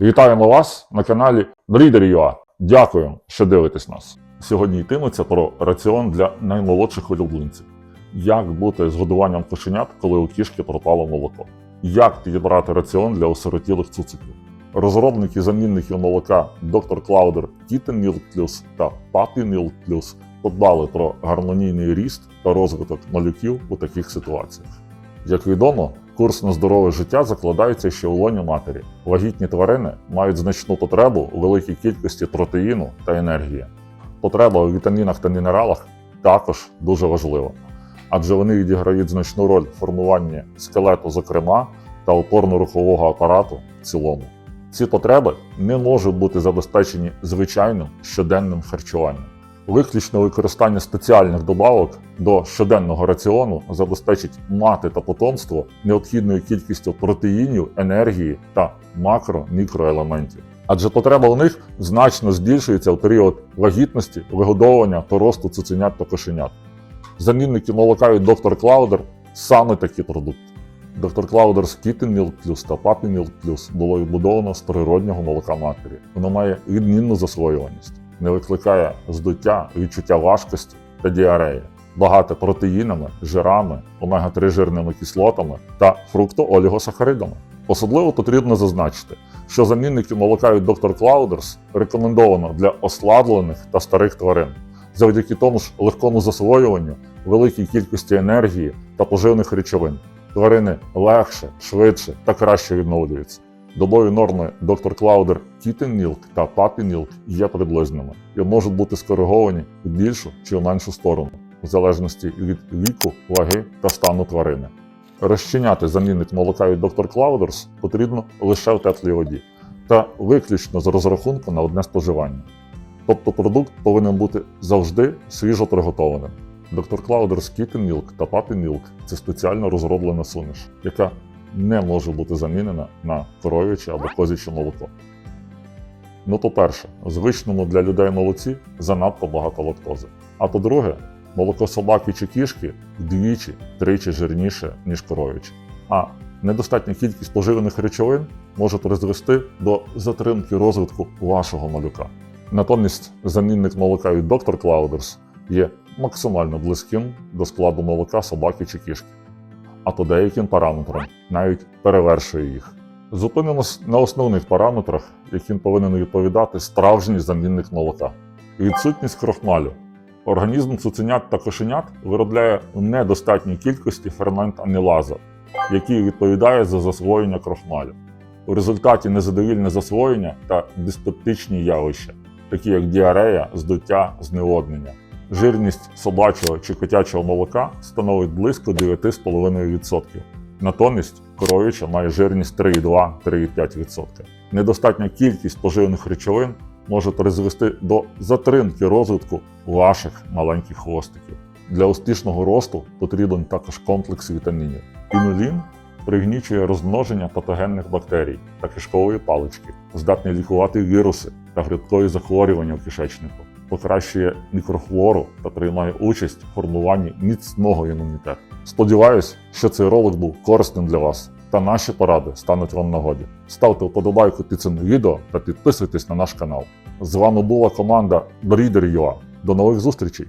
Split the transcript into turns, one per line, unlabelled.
Вітаємо вас на каналі Breeder.ua. Дякую, що дивитесь нас. Сьогодні йтиметься про раціон для наймолодших улюбленців. Як бути з годуванням кошенят, коли у кішки пропало молоко? Як підібрати раціон для осиротілих цуциків? Розробники замінників молока Kitten Milk Plus та Puppy Plus подбали про гармонійний ріст та розвиток малюків у таких ситуаціях. Як відомо, курс на здорове життя закладається ще у лоні матері. Вагітні тварини мають значну потребу у великій кількості протеїну та енергії. Потреба у вітамінах та мінералах також дуже важлива, адже вони відіграють значну роль в формуванні скелету, зокрема, та опорно-рухового апарату в цілому. Ці потреби не можуть бути забезпечені звичайним щоденним харчуванням. Виключне використання спеціальних добавок до щоденного раціону забезпечить мати та потомство необхідною кількістю протеїнів, енергії та макро-мікроелементів. Адже потреба у них значно збільшується в період вагітності, вигодовування та росту цуценят та кошенят. Замінники молока від Dr. Clouder саме такі продукти. Dr. Clouder's Kitten Milk Plus та Puppy Milk Plus було відбудовано з природнього молока матері. Воно має відмінну засвоюваність, не викликає здуття, відчуття важкості та діареї, багате протеїнами, жирами, омега-3 жирними кислотами та фруктоолігосахаридами. Особливо потрібно зазначити, що замінники молока від Dr. Clouders рекомендовано для осладлених та старих тварин, завдяки тому ж легкому засвоюванню, великій кількості енергії та поживних речовин. Тварини легше, швидше та краще відновлюються. Добові норми. Clouder Kitten Milk та Milk є приблизними і можуть бути скориговані в більшу чи в меншу сторону, в залежності від віку, ваги та стану тварини. Розчиняти замінник молока від Dr. Clouders потрібно лише в теплій воді та виключно з розрахунку на одне споживання. Тобто продукт повинен бути завжди свіжо приготованим. Clouders Kitten Milk та Milk – це спеціально розроблена суміш, яка не може бути замінена на коров'яче або козяче молоко. Ну, по-перше, звичному для людей молоці занадто багато лактози. А по-друге, молоко собаки чи кішки вдвічі, тричі жирніше, ніж коров'яче. А недостатня кількість поживних речовин може призвести до затримки розвитку вашого малюка. Натомість замінник молока від Dr. Clouders є максимально близьким до складу молока собаки чи кішки, а по деяким параметрам навіть перевершує їх. Зупинимось на основних параметрах, яким повинен відповідати справжній замінник молока. Відсутність крохмалю. Організм цуценят та кошенят виробляє в недостатній кількості фермент амілаза, який відповідає за засвоєння крохмалю. У результаті незадовільне засвоєння та диспептичні явища, такі як діарея, здуття, зневоднення. Жирність собачого чи котячого молока становить близько 9,5%. Натомість коров'яча має жирність 3,2-3,5%. Недостатня кількість поживних речовин може призвести до затримки розвитку ваших маленьких хвостиків. Для успішного росту потрібен також комплекс вітамінів. Інулін пригнічує розмноження патогенних бактерій та кишкової палички, здатний лікувати віруси та грибкові захворювання в кишечнику, покращує мікрофлору та приймає участь в формуванні міцного імунітету. Сподіваюсь, що цей ролик був корисним для вас та наші поради стануть вам нагоді. Ставте вподобайку під цим відео та підписуйтесь на наш канал. З вами була команда Breeder.ua. До нових зустрічей!